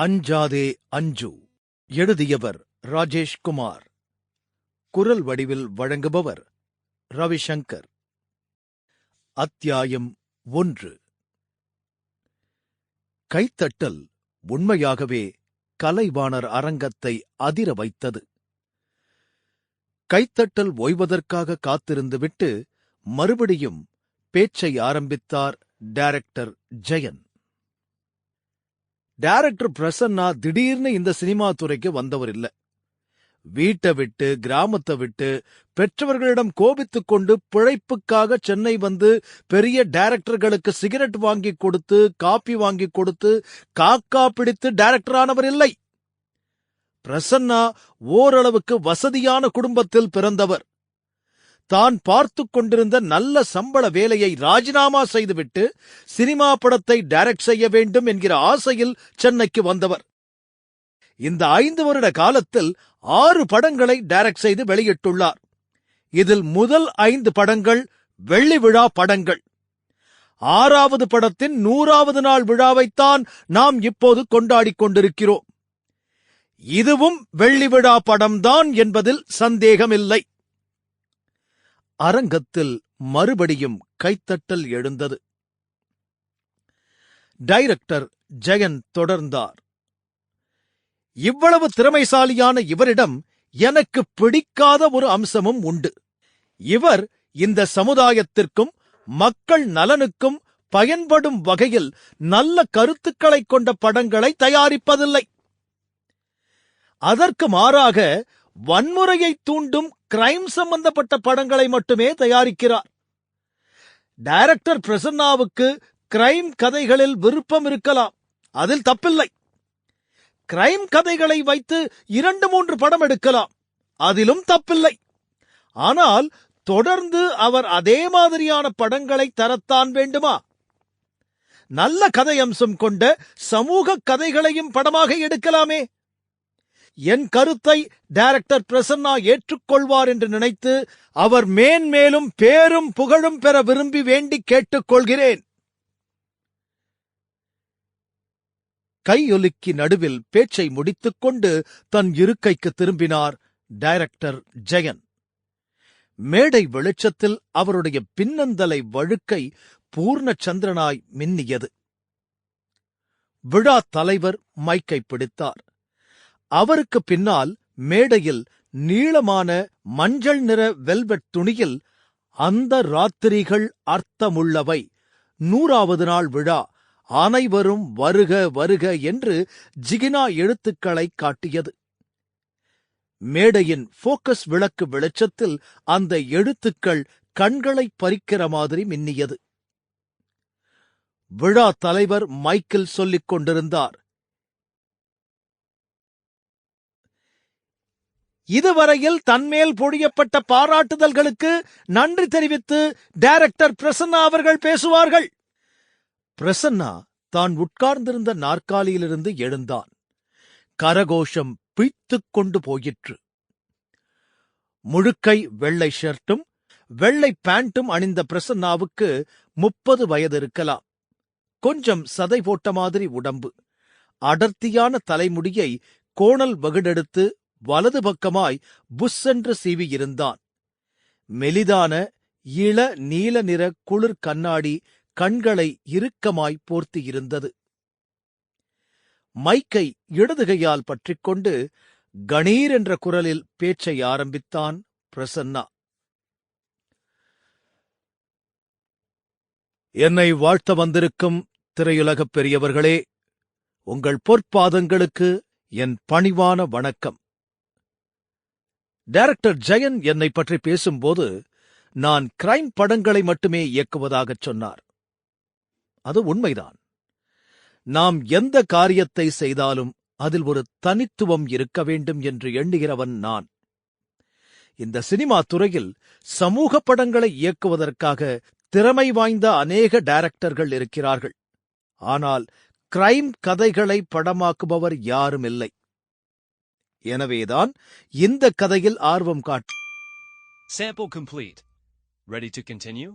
அஞ்சாதே அஞ்சு. எழுதியவர் ராஜேஷ் குமார். குரல் வடிவில் வழங்குபவர் ரவிசங்கர். அத்தியாயம் ஒன்று. கைத்தட்டல் உண்மையாகவே கலைவாணர் அரங்கத்தை அதிர வைத்தது. கைத்தட்டல் ஓய்வதற்காக காத்திருந்துவிட்டு மறுபடியும் பேச்சை ஆரம்பித்தார் டைரக்டர் ஜெயன். டைரக்டர் பிரசன்னா திடீர்னு இந்த சினிமா துறைக்கு வந்தவர் இல்ல. வீட்டை விட்டு கிராமத்தை விட்டு பெற்றவர்களிடம் கோபித்துக் கொண்டு பிழைப்புக்காக சென்னை வந்து பெரிய டைரக்டர்களுக்கு சிகரெட் வாங்கி கொடுத்து காப்பி வாங்கி கொடுத்து காக்கா பிடித்து டைரக்டர் ஆனவர் இல்லை. பிரசன்னா ஓரளவுக்கு வசதியான குடும்பத்தில் பிறந்தவர். தான் பார்த்து கொண்டிருந்த நல்ல சம்பள வேலையை ராஜினாமா செய்துவிட்டு சினிமா படத்தை டைரக்ட் செய்ய வேண்டும் என்கிற ஆசையில் சென்னைக்கு வந்தவர். இந்த ஐந்து வருட காலத்தில் ஆறு படங்களை டைரக்ட் செய்து வெளியிட்டுள்ளார். இதில் முதல் ஐந்து படங்கள் வெள்ளி விழா படங்கள். ஆறாவது படத்தின் நூறாவது நாள் விழாவைத்தான் நாம் இப்போது கொண்டாடிக் கொண்டிருக்கிறோம். இதுவும் வெள்ளி விழா படம்தான் என்பதில் சந்தேகமில்லை. அரங்கத்தில் மறுபடியும் கைத்தட்டல் எழுந்தது. டைரக்டர் ஜெயன் தொடர்ந்தார். இவ்வளவு திறமைசாலியான இவரிடம் எனக்கு பிடிக்காத ஒரு அம்சமும் உண்டு. இவர் இந்த சமுதாயத்திற்கும் மக்கள் நலனுக்கும் பயன்படும் வகையில் நல்ல கருத்துக்களை கொண்ட படங்களை தயாரிப்பதில்லை. அதற்கு மாறாக வன்முறையை தூண்டும் கிரைம் சம்பந்தப்பட்ட படங்களை மட்டுமே தயாரிக்கிறார். டைரக்டர் பிரசன்னாவுக்கு கிரைம் கதைகளில் விருப்பம் இருக்கலாம். அதில் தப்பில்லை. கிரைம் கதைகளை வைத்து இரண்டு மூன்று படம் எடுக்கலாம். அதிலும் தப்பில்லை. ஆனால் தொடர்ந்து அவர் அதே மாதிரியான படங்களை தரத்தான் வேண்டுமா? நல்ல கதை அம்சம் கொண்ட சமூக கதைகளையும் படமாக எடுக்கலாமே. என் கருத்தை டைரக்டர் பிரசன்னா ஏற்றுக்கொள்வார் என்று நினைத்து அவர் மேன்மேலும் பேரும் புகழும் பெற விரும்பி வேண்டி கேட்டுக்கொள்கிறேன். கையொலுக்கி நடுவில் பேச்சை முடித்துக்கொண்டு தன் இருக்கைக்கு திரும்பினார் டைரக்டர் ஜெயன். மேடை வெளிச்சத்தில் அவருடைய பின்னந்தலை வழுக்கை பூர்ண சந்திரனாய் மின்னியது. விழா தலைவர் மைக்கை பிடித்தார். அவருக்கு பின்னால் மேடையில் நீளமான மஞ்சள் நிற வெல்வெட் துணியில் அந்த ராத்திரிகள் அர்த்தமுள்ளவை. நூறாவது நாள் விழா. அனைவரும் வருக வருக என்று ஜிகினா எழுத்துக்களை காட்டியது. மேடையின் போக்கஸ் விளக்கு வெளிச்சத்தில் அந்த எழுத்துக்கள் கண்களை பறிக்கிற மாதிரி மின்னியது. விழா தலைவர் மைக்கேல் சொல்லிக் கொண்டிருந்தார். இதுவரையில் தன்மேல் பொழியப்பட்ட பாராட்டுதல்களுக்கு நன்றி தெரிவித்து டைரக்டர் பிரசன்னா அவர்கள் பேசுவார்கள். பிரசன்னா தான் உட்கார்ந்திருந்த நாற்காலியிலிருந்து எழுந்தான். கரகோஷம் பிய்த்துக் கொண்டு போயிற்று. முழுக்கை வெள்ளை ஷர்ட்டும் வெள்ளை பேண்ட்டும் அணிந்த பிரசன்னாவுக்கு முப்பது வயது இருக்கலாம். கொஞ்சம் சதை போட்ட மாதிரி உடம்பு. அடர்த்தியான தலைமுடியை கோணல் வகுடெடுத்து வலது பக்கமாய் புஷ் என்று சீவியிருந்தான் மெலிதான இள நீல நிற குளிர் கண்ணாடி கண்களை இறுக்கமாய் போர்த்தியிருந்தது மைக்கை இடதுகையால் பற்றிக்கொண்டு கணீர் என்ற குரலில் பேச்சை ஆரம்பித்தான் பிரசன்னா. என்னை வாழ்த்த வந்திருக்கும் திரையுலகப் பெரியவர்களே உங்கள் பொற்பாதங்களுக்கு என் பணிவான வணக்கம். டைரக்டர் ஜெயன் என்னை பற்றி பேசும்போது நான் கிரைம் படங்களை மட்டுமே இயக்குவதாகச் சொன்னார். அது உண்மைதான். நாம் எந்த காரியத்தை செய்தாலும் அதில் ஒரு தனித்துவம் இருக்க வேண்டும் என்று எண்ணுகிறவன் நான். இந்த சினிமா துறையில் சமூக படங்களை இயக்குவதற்காக திறமை வாய்ந்த அநேக டைரக்டர்கள் இருக்கிறார்கள். ஆனால் கிரைம் கதைகளை படமாக்குபவர் யாரும் இல்லை. எனவேதான் இந்த கதையில் ஆர்வம் காட்டு Sample complete. Ready to continue?